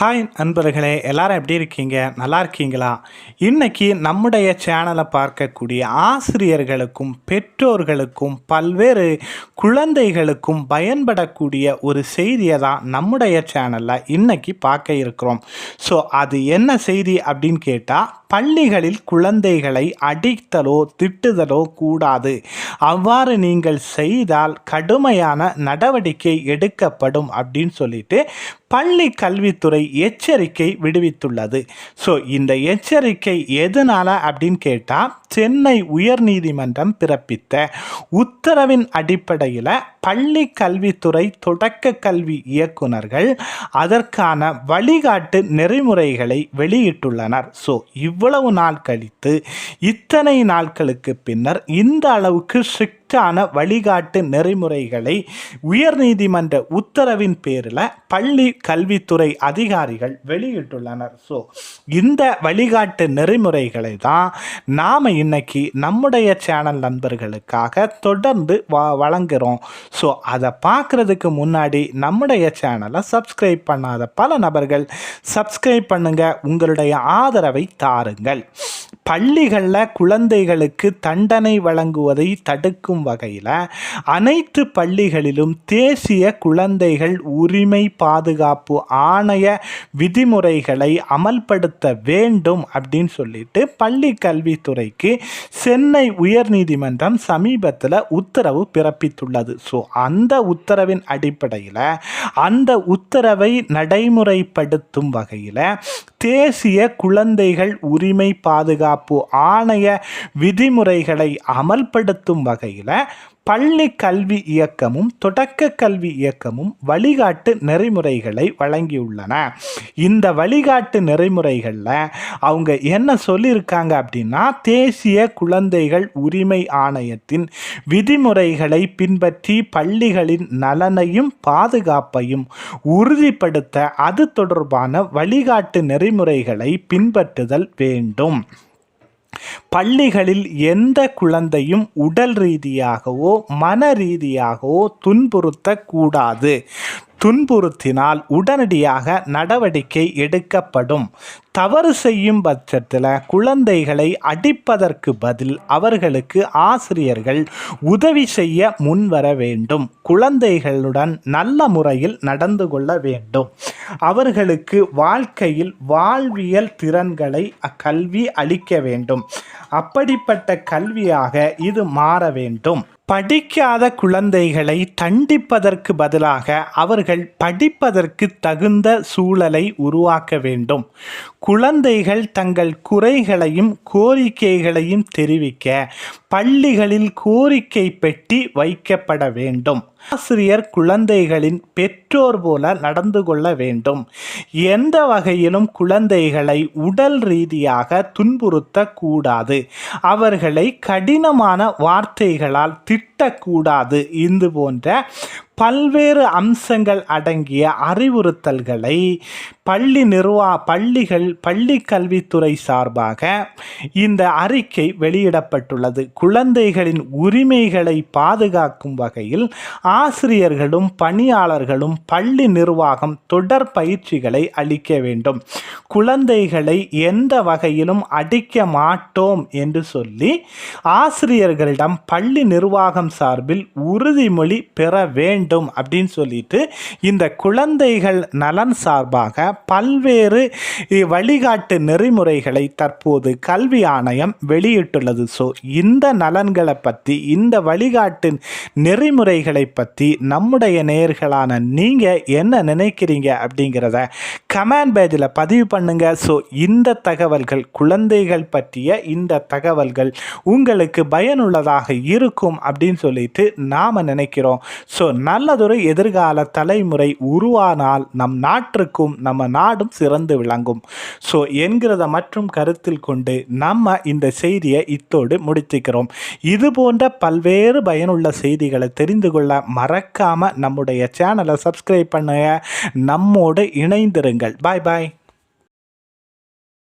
Hi நண்பர்களே எல்லாரும் எப்படி இருக்கீங்க? நல்லா இருக்கீங்களா? இன்றைக்கி நம்முடைய சேனலை பார்க்கக்கூடிய ஆசிரியர்களுக்கும் பெற்றோர்களுக்கும் பல்வேறு குழந்தைகளுக்கும் பயன்படக்கூடிய ஒரு செய்தியை தான் நம்முடைய சேனலில் இன்றைக்கி பார்க்க இருக்கிறோம். ஸோ அது என்ன செய்தி அப்படின்னு கேட்டால் பள்ளிகளில் குழந்தைகளை அடித்தலோ திட்டுதலோ கூடாது. அவ்வாறு நீங்கள் செய்தால் கடுமையான நடவடிக்கை எடுக்கப்படும் அப்படின்னு சொல்லிட்டு பள்ளி கல்வித்துறை எச்சரிக்கை விடுவித்துள்ளது. ஸோ இந்த எச்சரிக்கை எதனால் அப்படின்னு கேட்டால் சென்னை உயர்நீதிமன்றம் பிறப்பித்த உத்தரவின் அடிப்படையில் பள்ளி கல்வித்துறை தொடக்க கல்வி இயக்குநர்கள் அதற்கான வழிகாட்டு நெறிமுறைகளை வெளியிட்டுள்ளனர். ஸோ இவ் இவ்வளவு நாள் கழித்து இத்தனை நாட்களுக்கு பின்னர் இந்த அளவுக்கு ஸ்ட்ரிக்டான வழிகாட்டு நெறிமுறைகளை உயர்நீதிமன்ற உத்தரவின் பேரில் பள்ளி கல்வித்துறை அதிகாரிகள் வெளியிட்டுள்ளனர். ஸோ இந்த வழிகாட்டு நெறிமுறைகளை தான் நாம் இன்னைக்கு நம்முடைய சேனல் நண்பர்களுக்காக தொடர்ந்து வ வழங்குகிறோம். ஸோ அதை பார்க்குறதுக்கு முன்னாடி நம்முடைய சேனலை சப்ஸ்கிரைப் பண்ணாத பல நபர்கள் சப்ஸ்கிரைப் பண்ணுங்கள் உங்களுடைய ஆதரவை தாருங்கள். பள்ளிகளில் குழந்தைகளுக்கு தண்டனை வழங்குவதை தடுக்கும் வகையில் அனைத்து பள்ளிகளிலும் தேசிய குழந்தைகள் உரிமை பாதுகாப்பு ஆணைய விதிமுறைகளை அமல்படுத்த வேண்டும் அப்படின்னு சொல்லிட்டு பள்ளி கல்வித்துறைக்கு சென்னை உயர்நீதிமன்றம் சமீபத்தில் உத்தரவு பிறப்பித்துள்ளது. ஸோ அந்த உத்தரவின் அடிப்படையில் அந்த உத்தரவை நடைமுறைப்படுத்தும் வகையில் தேசிய குழந்தைகள் உரிமை பாதுகாப்பு ஆணைய விதிமுறைகளை அமல்படுத்தும் வகையில் பள்ளி கல்வி இயக்கமும் தொடக்க கல்வி இயக்கமும் வழிகாட்டு நெறிமுறைகளை வழங்கியுள்ளன. இந்த வழிகாட்டு நெறிமுறைகளில் அவங்க என்ன சொல்லியிருக்காங்க அப்படின்னா தேசிய குழந்தைகள் உரிமை ஆணையத்தின் விதிமுறைகளை பின்பற்றி பள்ளிகளின் நலனையும் பாதுகாப்பையும் உறுதிப்படுத்த அது தொடர்பான வழிகாட்டு நெறிமுறைகளை பின்பற்றுதல் வேண்டும். பள்ளிகளில் எந்த குழந்தையும் உடல் ரீதியாகவோ மன ரீதியாகவோ துன்புறுத்தக்கூடாது. துன்புறுத்தினால் உடனடியாக நடவடிக்கை எடுக்கப்படும். தவறு செய்யும் பட்சத்தில் குழந்தைகளை அடிப்பதற்கு பதில் அவர்களுக்கு ஆசிரியர்கள் உதவி செய்ய முன்வர வேண்டும். குழந்தைகளுடன் நல்ல முறையில் நடந்து கொள்ள வேண்டும். அவர்களுக்கு வாழ்க்கையில் வாழ்வியல் திறன்களை அக்கல்வி அளிக்க வேண்டும். அப்படிப்பட்ட கல்வியாக இது மாற வேண்டும். படிக்காத குழந்தைகளை தண்டிப்பதற்கு பதிலாக அவர்கள் படிப்பதற்கு தகுந்த சூழலை உருவாக்க வேண்டும். குழந்தைகள் தங்கள் குறைகளையும் கோரிக்கைகளையும் தெரிவிக்க பள்ளிகளில் கோரிக்கை பெட்டி வைக்கப்பட வேண்டும். ஆசிரியர் குழந்தைகளின் பெற்றோர் போல நடந்து கொள்ள வேண்டும். எந்த வகையிலும் குழந்தைகளை உடல் ரீதியாக துன்புறுத்தக்கூடாது. அவர்களை கடினமான வார்த்தைகளால் திட்டக்கூடாது. இது போன்ற பல்வேறு அம்சங்கள் அடங்கிய அறிவுறுத்தல்களை பள்ளி நிர்வா பள்ளிகள் பள்ளி கல்வித்துறை சார்பாக இந்த அறிக்கை வெளியிடப்பட்டுள்ளது. குழந்தைகளின் உரிமைகளை பாதுகாக்கும் வகையில் ஆசிரியர்களும் பணியாளர்களும் பள்ளி நிர்வாகம் தொடர் பயிற்சிகளை அளிக்க வேண்டும். குழந்தைகளை எந்த வகையிலும் அடிக்க மாட்டோம் என்று சொல்லி ஆசிரியர்களிடம் பள்ளி நிர்வாகம் சார்பில் உறுதிமொழி பெற வேண்டும் அப்படின்னு சொல்லிட்டு இந்த குழந்தைகள் நலன் சார்பாக பல்வேறு வழிகாட்டு நெறிமுறைகளை தற்போது கல்வி ஆணையம் வெளியிட்டுள்ளது. ஸோ இந்த நலன்களை பற்றி இந்த வழிகாட்டு நெறிமுறைகளை பற்றி நம்முடைய நேர்களான நீங்கள் என்ன நினைக்கிறீங்க அப்படிங்கிறத கமெண்ட் பேஜில் பதிவு பண்ணுங்க. ஸோ இந்த தகவல்கள் குழந்தைகள் பற்றிய இந்த தகவல்கள் உங்களுக்கு பயனுள்ளதாக இருக்கும் அப்படின்னு சொல்லிட்டு நாம் நினைக்கிறோம். ஸோ நல்லதொரு எதிர்கால தலைமுறை உருவானால் நம் நாட்டிற்கும் நம்ம நாடும் சிறந்து விளங்கும். ஸோ என்கிறத மற்றும் கருத்தில் கொண்டு நம்ம இந்த செய்தியை இத்தோடு முடித்துக்கிறோம் இது போன்ற பல்வேறு பயனுள்ள செய்திகளை தெரிந்து கொள்ள மறக்காமல் நம்முடைய சேனலை சப்ஸ்கிரைப் பண்ணுங்க. நம்மோடு இணைந்திருங்க இணைந்திருங்கள் பாய் பாய்